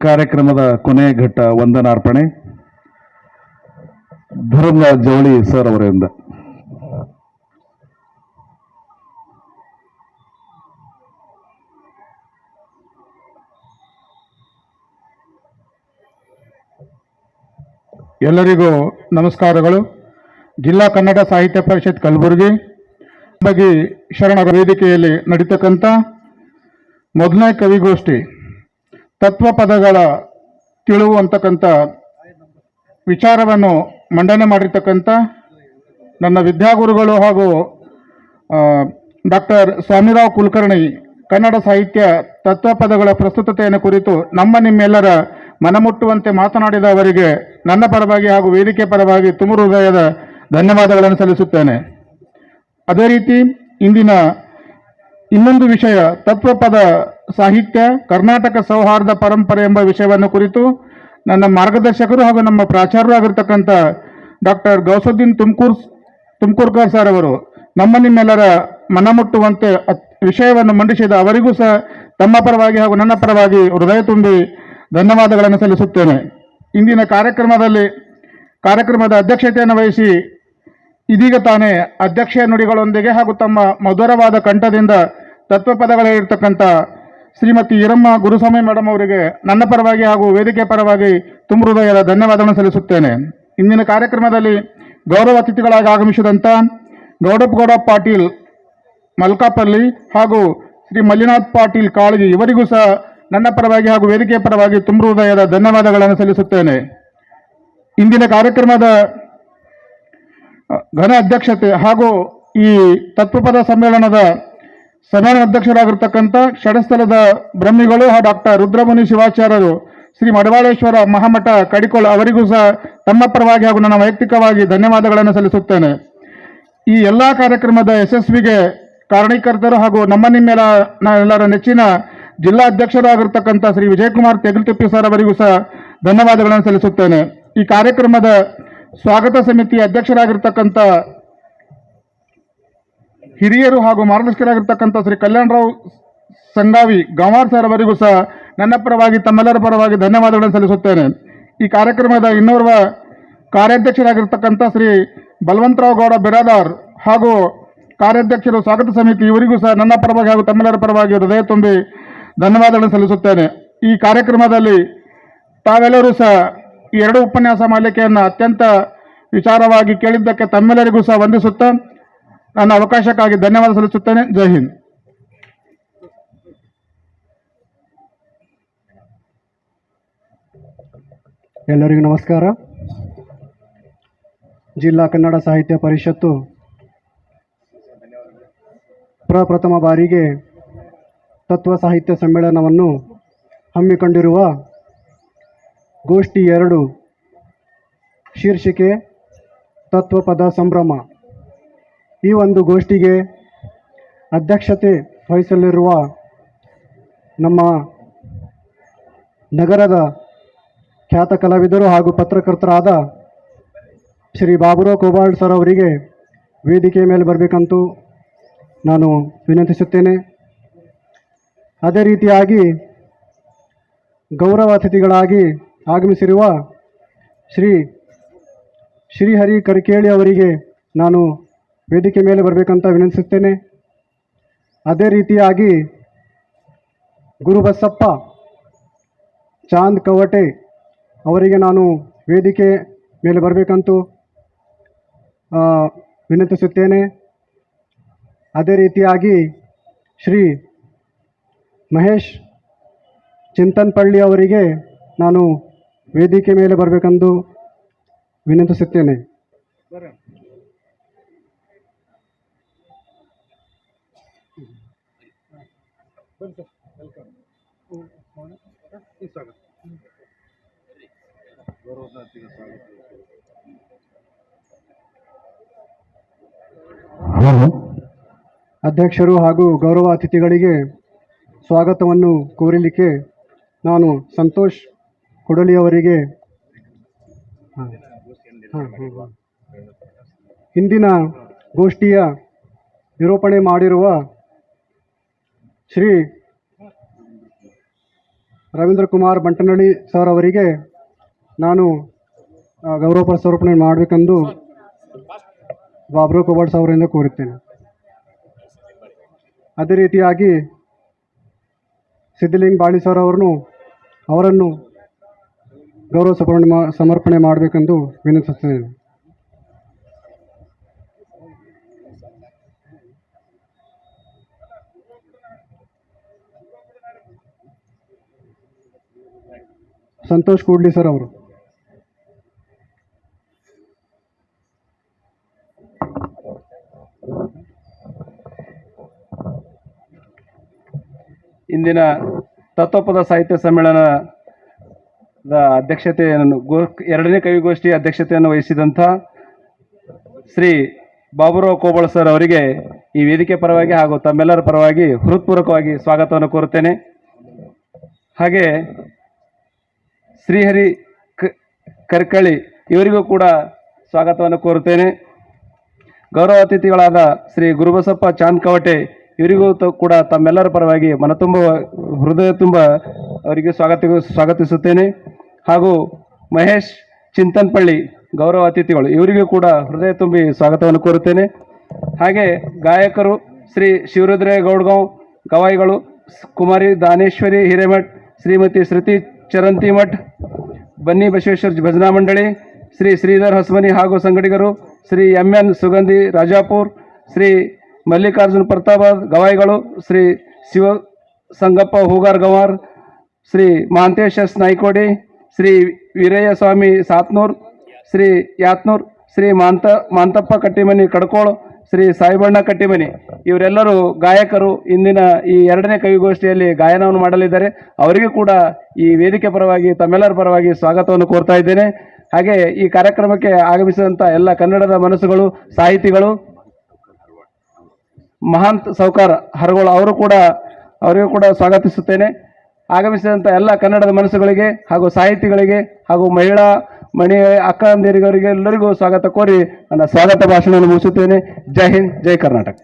ಕಾರ್ಯಕ್ರಮದ ಕೊನೆಯ ಘಟ್ಟ ವಂದನಾರ್ಪಣೆ. ಧರ್ಮರಾಜ್ ಜವಳಿ ಸರ್ ಅವರಿಂದ. ಎಲ್ಲರಿಗೂ ನಮಸ್ಕಾರಗಳು. ಜಿಲ್ಲಾ ಕನ್ನಡ ಸಾಹಿತ್ಯ ಪರಿಷತ್ ಕಲಬುರಗಿ ಬಗ್ಗೆ ಶರಣರ ವೇದಿಕೆಯಲ್ಲಿ ನಡೀತಕ್ಕಂಥ ಮೊದಲನೇ ಕವಿಗೋಷ್ಠಿ ತತ್ವಪದಗಳ ತಿಳುವು ಅಂತಕ್ಕಂಥ ವಿಚಾರವನ್ನು ಮಂಡನೆ ಮಾಡಿರ್ತಕ್ಕಂಥ ನನ್ನ ವಿದ್ಯಾಗುರುಗಳು ಹಾಗೂ ಡಾಕ್ಟರ್ ಸ್ವಾಮಿರಾವ್ ಕುಲಕರ್ಣಿ, ಕನ್ನಡ ಸಾಹಿತ್ಯ ತತ್ವಪದಗಳ ಪ್ರಸ್ತುತತೆಯನ್ನು ಕುರಿತು ನಮ್ಮ ನಿಮ್ಮೆಲ್ಲರ ಮನಮುಟ್ಟುವಂತೆ ಮಾತನಾಡಿದ ಅವರಿಗೆ ನನ್ನ ಪರವಾಗಿ ಹಾಗೂ ವೇದಿಕೆ ಪರವಾಗಿ ತುಮರು ಹೃದಯದ ಧನ್ಯವಾದಗಳನ್ನು ಸಲ್ಲಿಸುತ್ತೇನೆ. ಅದೇ ರೀತಿ ಇಂದಿನ ಇನ್ನೊಂದು ವಿಷಯ ತತ್ವಪದ ಸಾಹಿತ್ಯ, ಕರ್ನಾಟಕ ಸೌಹಾರ್ದ ಪರಂಪರೆ ಎಂಬ ವಿಷಯವನ್ನು ಕುರಿತು ನನ್ನ ಮಾರ್ಗದರ್ಶಕರು ಹಾಗೂ ನಮ್ಮ ಪ್ರಾಚಾರ್ಯರು ಆಗಿರ್ತಕ್ಕಂಥ ಡಾಕ್ಟರ್ ಗೌಸುದ್ದೀನ್ ತುಮಕೂರ್ ತುಮಕೂರ್ಕರ್ ಸರ್ ಅವರು ನಮ್ಮ ನಿಮ್ಮೆಲ್ಲರ ಮನಮುಟ್ಟುವಂತೆ ವಿಷಯವನ್ನು ಮಂಡಿಸಿದ ಅವರಿಗೂ ಸಹ ತಮ್ಮ ಪರವಾಗಿ ಹಾಗೂ ನನ್ನ ಪರವಾಗಿ ಹೃದಯ ತುಂಬಿ ಧನ್ಯವಾದಗಳನ್ನು ಸಲ್ಲಿಸುತ್ತೇನೆ. ಇಂದಿನ ಕಾರ್ಯಕ್ರಮದಲ್ಲಿ ಕಾರ್ಯಕ್ರಮದ ಅಧ್ಯಕ್ಷತೆಯನ್ನು ವಹಿಸಿ ಇದೀಗ ತಾನೇ ಅಧ್ಯಕ್ಷ ನುಡಿಗಳೊಂದಿಗೆ ಹಾಗೂ ತಮ್ಮ ಮಧುರವಾದ ಕಂಠದಿಂದ ತತ್ವಪದಗಳಿರ್ತಕ್ಕಂಥ ಶ್ರೀಮತಿ ಈರಮ್ಮ ಗುರುಸ್ವಾಮಿ ಮೇಡಮ್ ಅವರಿಗೆ ನನ್ನ ಪರವಾಗಿ ಹಾಗೂ ವೇದಿಕೆ ಪರವಾಗಿ ತುಂಬ ಹೃದಯದ ಧನ್ಯವಾದಗಳನ್ನು ಸಲ್ಲಿಸುತ್ತೇನೆ. ಇಂದಿನ ಕಾರ್ಯಕ್ರಮದಲ್ಲಿ ಗೌರವ ಅತಿಥಿಗಳಾಗಿ ಆಗಮಿಸಿದಂಥ ಗೌಡಪ್ಪಗೌಡ ಪಾಟೀಲ್ ಮಲ್ಕಾಪಲ್ಲಿ ಹಾಗೂ ಶ್ರೀ ಮಲ್ಲಿನಾಥ್ ಪಾಟೀಲ್ ಕಾಳಜಿ ಇವರಿಗೂ ಸಹ ನನ್ನ ಪರವಾಗಿ ಹಾಗೂ ವೇದಿಕೆ ಪರವಾಗಿ ತುಂಬ ಹೃದಯದ ಧನ್ಯವಾದಗಳನ್ನು ಸಲ್ಲಿಸುತ್ತೇನೆ. ಇಂದಿನ ಕಾರ್ಯಕ್ರಮದ ಘನ ಅಧ್ಯಕ್ಷತೆ ಹಾಗೂ ಈ ತತ್ವಪದ ಸಮ್ಮೇಳನದ ಸಮ್ಮೇಳನ ಅಧ್ಯಕ್ಷರಾಗಿರ್ತಕ್ಕಂಥ ಷಡಸ್ಥಲದ ಬ್ರಹ್ಮಿಗಳು ಹಾಗೂ ಡಾಕ್ಟರ್ ರುದ್ರಮುನಿ ಶಿವಾಚಾರ್ಯರು ಶ್ರೀ ಮಡವಾಳೇಶ್ವರ ಮಹಾಮಠ ಕಡಿಕೋಳ ಅವರಿಗೂ ಸಹ ತಮ್ಮ ಪರವಾಗಿ ಹಾಗೂ ನನ್ನ ವೈಯಕ್ತಿಕವಾಗಿ ಧನ್ಯವಾದಗಳನ್ನು ಸಲ್ಲಿಸುತ್ತೇನೆ. ಈ ಎಲ್ಲ ಕಾರ್ಯಕ್ರಮದ ಯಶಸ್ವಿಗೆ ಕಾರಣೀಕರ್ತರು ಹಾಗೂ ನಮ್ಮ ನಿಮ್ಮೆಲ್ಲ ನಾವೆಲ್ಲರ ನೆಚ್ಚಿನ ಜಿಲ್ಲಾ ಅಧ್ಯಕ್ಷರಾಗಿರ್ತಕ್ಕಂಥ ಶ್ರೀ ವಿಜಯಕುಮಾರ್ ತೆಗಲ್ತಿಪ್ಪಿ ಸರ್ ಅವರಿಗೂ ಸಹ ಧನ್ಯವಾದಗಳನ್ನು ಸಲ್ಲಿಸುತ್ತೇನೆ. ಈ ಕಾರ್ಯಕ್ರಮದ ಸ್ವಾಗತ ಸಮಿತಿ ಅಧ್ಯಕ್ಷರಾಗಿರ್ತಕ್ಕಂಥ ಹಿರಿಯರು ಹಾಗೂ ಮಾರ್ಗದರ್ಶಕರಾಗಿರ್ತಕ್ಕಂಥ ಶ್ರೀ ಕಲ್ಯಾಣರಾವ್ ಸಂಗಾವಿ ಗಂವಾರ್ ಸರ್ ಅವರಿಗೂ ಸಹ ನನ್ನ ಪರವಾಗಿ ತಮ್ಮೆಲ್ಲರ ಪರವಾಗಿ ಧನ್ಯವಾದಗಳನ್ನು ಸಲ್ಲಿಸುತ್ತೇನೆ. ಈ ಕಾರ್ಯಕ್ರಮದ ಇನ್ನೋರ್ವ ಕಾರ್ಯಾಧ್ಯಕ್ಷರಾಗಿರ್ತಕ್ಕಂಥ ಶ್ರೀ ಬಲವಂತರಾವ್ ಗೌಡ ಬಿರಾದಾರ್ ಹಾಗೂ ಕಾರ್ಯಾಧ್ಯಕ್ಷರು ಸ್ವಾಗತ ಸಮಿತಿ ಇವರಿಗೂ ಸಹ ನನ್ನ ಪರವಾಗಿ ಹಾಗೂ ತಮ್ಮೆಲ್ಲರ ಪರವಾಗಿ ಹೃದಯ ತುಂಬಿ ಧನ್ಯವಾದಗಳನ್ನು ಸಲ್ಲಿಸುತ್ತೇನೆ. ಈ ಕಾರ್ಯಕ್ರಮದಲ್ಲಿ ತಾವೆಲ್ಲರೂ ಸಹ ಎರಡು ಉಪನ್ಯಾಸ ಮಾಲಿಕೆಯನ್ನು ಅತ್ಯಂತ ವಿಚಾರವಾಗಿ ಕೇಳಿದ್ದಕ್ಕೆ ತಮ್ಮೆಲ್ಲರಿಗೂ ಸಹ ವಂದಿಸುತ್ತಾ ನನ್ನ ಅವಕಾಶಕ್ಕಾಗಿ ಧನ್ಯವಾದ ಸಲ್ಲಿಸುತ್ತೇನೆ. ಜೈ ಹಿಂದ್. ಎಲ್ಲರಿಗೂ ನಮಸ್ಕಾರ. ಜಿಲ್ಲಾ ಕನ್ನಡ ಸಾಹಿತ್ಯ ಪರಿಷತ್ತು ಪ್ರಪ್ರಥಮ ಬಾರಿಗೆ ತತ್ವ ಸಾಹಿತ್ಯ ಸಮ್ಮೇಳನವನ್ನು ಹಮ್ಮಿಕೊಂಡಿರುವ ಗೋಷ್ಠಿ ಎರಡು, ಶೀರ್ಷಿಕೆ ತತ್ವಪದ ಸಂಭ್ರಮ. ಈ ಒಂದು ಗೋಷ್ಠಿಗೆ ಅಧ್ಯಕ್ಷತೆ ವಹಿಸಲಿರುವ ನಮ್ಮ ನಗರದ ಖ್ಯಾತ ಕಲಾವಿದರು ಹಾಗೂ ಪತ್ರಕರ್ತರಾದ ಶ್ರೀ ಬಾಬುರಾವ್ ಕೋಬಾಳ್ ಸರ್ ಅವರಿಗೆ ವೇದಿಕೆ ಮೇಲೆ ಬರಬೇಕಂತೂ ನಾನು ವಿನಂತಿಸುತ್ತೇನೆ. ಅದೇ ರೀತಿಯಾಗಿ ಗೌರವ ಅತಿಥಿಗಳಾಗಿ ಆಗಮಿಸಿರುವ ಶ್ರೀ ಶ್ರೀಹರಿ ಕರಿಕೇಳಿ ಅವರಿಗೆ ನಾನು ವೇದಿಕೆ ಮೇಲೆ ಬರಬೇಕಂತ ವಿನಂತಿಸುತ್ತೇನೆ. ಅದೇ ರೀತಿಯಾಗಿ ಗುರುಬಸಪ್ಪ ಚಾಂದ್ ಕವಟೆ ಅವರಿಗೆ ನಾನು ವೇದಿಕೆ ಮೇಲೆ ಬರಬೇಕಂತೂ ವಿನಂತಿಸುತ್ತೇನೆ. ಅದೇ ರೀತಿಯಾಗಿ ಶ್ರೀ ಮಹೇಶ್ ಚಿಂತನ್ಪಳ್ಳಿ ಅವರಿಗೆ ನಾನು ವೇದಿಕೆ ಮೇಲೆ ಬರಬೇಕೆಂದು ವಿನಂತಿಸುತ್ತೇನೆ. ಅಧ್ಯಕ್ಷರು ಹಾಗೂ ಗೌರವ ಅತಿಥಿಗಳಿಗೆ ಸ್ವಾಗತವನ್ನು ಕೋರಲಿಕ್ಕೆ ನಾನು ಸಂತೋಷ್ ಕೊಡಲಿ ಅವರಿಗೆ ಹಾ. ಹಾ, ಹಾ, ಹಾ. ಹಿಂದಿನ ಗೋಷ್ಠಿಯ ನಿರೂಪಣೆ ಮಾಡಿರುವ ಶ್ರೀ ರವೀಂದ್ರ ಕುಮಾರ್ ಬಂಟನಳ್ಳಿ ಸರ್ ಅವರಿಗೆ ನಾನು ಗೌರವ ಪ್ರಸ್ತಾವನೆ ಮಾಡಬೇಕೆಂದು ಬಾಬ್ರು ಕೋಬಾಡ್ ಅವರಿಂದ ಕೋರುತ್ತೇನೆ. ಅದೇ ರೀತಿಯಾಗಿ ಸಿದ್ಧಲಿಂಗ್ ಬಾಳಿ ಸರ್ ಅವರನ್ನು ಅವರನ್ನು ಗೌರವ ಸಮರ್ಪಣೆ ಮಾಡಬೇಕೆಂದು ವಿನಂತಿಸುತ್ತೇನೆ. ಸಂತೋಷ್ ಕೂಡ್ಲಿ ಸರ್ ಅವರು. ಇಂದಿನ ತತ್ವಪದ ಸಾಹಿತ್ಯ ಸಮ್ಮೇಳನದ ಅಧ್ಯಕ್ಷತೆಯನ್ನು ಗೋ, ಎರಡನೇ ಕವಿಗೋಷ್ಠಿ ಅಧ್ಯಕ್ಷತೆಯನ್ನು ವಹಿಸಿದಂಥ ಶ್ರೀ ಬಾಬುರಾವ್ ಕೋಬಳ ಸರ್ ಅವರಿಗೆ ಈ ವೇದಿಕೆ ಪರವಾಗಿ ಹಾಗೂ ತಮ್ಮೆಲ್ಲರ ಪರವಾಗಿ ಹೃತ್ಪೂರ್ವಕವಾಗಿ ಸ್ವಾಗತವನ್ನು ಕೋರುತ್ತೇನೆ. ಹಾಗೆ ಶ್ರೀಹರಿ ಕರ್ಕಳಿ, ಇವರಿಗೂ ಕೂಡ ಸ್ವಾಗತವನ್ನು ಕೋರುತ್ತೇನೆ. ಗೌರವ ಅತಿಥಿಗಳಾದ ಶ್ರೀ ಗುರುಬಸಪ್ಪ ಚಾಂದ್ಕವಟೆ ಇವರಿಗೂ ತ- ಕೂಡ ತಮ್ಮೆಲ್ಲರ ಪರವಾಗಿ ಮನತುಂಬ, ಹೃದಯ ತುಂಬ ಅವರಿಗೆ ಸ್ವಾಗತ ಸ್ವಾಗತಿಸುತ್ತೇನೆ. ಹಾಗೂ ಮಹೇಶ್ ಚಿಂತನ್ಪಳ್ಳಿ, ಗೌರವ ಅತಿಥಿಗಳು, ಇವರಿಗೂ ಕೂಡ ಹೃದಯ ತುಂಬಿ ಸ್ವಾಗತವನ್ನು ಕೋರುತ್ತೇನೆ. ಹಾಗೆ ಗಾಯಕರು ಶ್ರೀ ಶಿವರುದ್ರೇಗೌಡ್ಗಾಂವ್ ಗವಾಯಿಗಳು ಸ್- ಕುಮಾರಿ ದಾನೇಶ್ವರಿ ಹಿರೇಮಠ್, ಶ್ರೀಮತಿ ಶ್ರುತಿ ಚರಂತಿಮಠ್ ಬನ್ನಿ ಬಸವೇಶ್ವರ ಭಜನಾ ಮಂಡಳಿ, ಶ್ರೀ ಶ್ರೀಧರ್ ಹಸ್ಮನಿ ಹಾಗೂ ಸಂಗಡಿಗರು, ಶ್ರೀ ಎಂ ಎನ್ ಸುಗಂಧಿ ರಾಜಾಪುರ್, ಶ್ರೀ ಮಲ್ಲಿಕಾರ್ಜುನ್ ಪ್ರತಾಪಾದ್ ಗವಾಯಿಗಳು, ಶ್ರೀ ಶಿವ ಸಂಗಪ್ಪ ಹೂಗಾರ್ ಗವಾರ್, ಶ್ರೀ ಮಹಾಂತೇಶ್ ಎಸ್ ನಾಯ್ಕೋಡಿ, ಶ್ರೀ ವೀರಯ್ಯ ಸ್ವಾಮಿ ಸಾತ್ನೂರ್, ಶ್ರೀ ಯಾತ್ನೂರ್, ಶ್ರೀ ಮಾಂತ, ಮಾಂತಪ್ಪ ಕಟ್ಟಿಮನಿ ಕಡ್ಕೋಳ್ ಶ್ರೀ ಸಾಯಿಬಣ್ಣ ಕಟ್ಟಿಮನಿ. ಇವರೆಲ್ಲರೂ ಗಾಯಕರು ಇಂದಿನ ಈ ಎರಡನೇ ಕವಿಗೋಷ್ಠಿಯಲ್ಲಿ ಗಾಯನವನ್ನು ಮಾಡಲಿದ್ದಾರೆ. ಅವರಿಗೂ ಕೂಡ ಈ ವೇದಿಕೆ ಪರವಾಗಿ, ತಮ್ಮೆಲ್ಲರ ಪರವಾಗಿ ಸ್ವಾಗತವನ್ನು ಕೋರ್ತಾ ಇದ್ದೇನೆ. ಹಾಗೆ ಈ ಕಾರ್ಯಕ್ರಮಕ್ಕೆ ಆಗಮಿಸಿದಂಥ ಎಲ್ಲ ಕನ್ನಡದ ಮನಸ್ಸುಗಳು, ಸಾಹಿತಿಗಳು, ಮಹಾಂತ್ ಸೌಕಾರ ಹರಗೋಳ ಅವರು ಕೂಡ, ಅವರಿಗೂ ಕೂಡ ಸ್ವಾಗತಿಸುತ್ತೇನೆ. ಆಗಮಿಸಿದಂಥ ಎಲ್ಲ ಕನ್ನಡದ ಮನಸ್ಸುಗಳಿಗೆ ಹಾಗೂ ಸಾಹಿತಿಗಳಿಗೆ ಹಾಗೂ ಮಹಿಳಾ ಮಣಿ ಅಕ್ಕ ಅಂದಿರಿಗರಿಗೆ ಎಲ್ಲರಿಗೂ ಸ್ವಾಗತ ಕೋರಿ ನನ್ನ ಸ್ವಾಗತ ಭಾಷಣವನ್ನು ಮುಗಿಸುತ್ತೇನೆ. ಜೈ ಹಿಂದ್ ಜೈ ಕರ್ನಾಟಕ.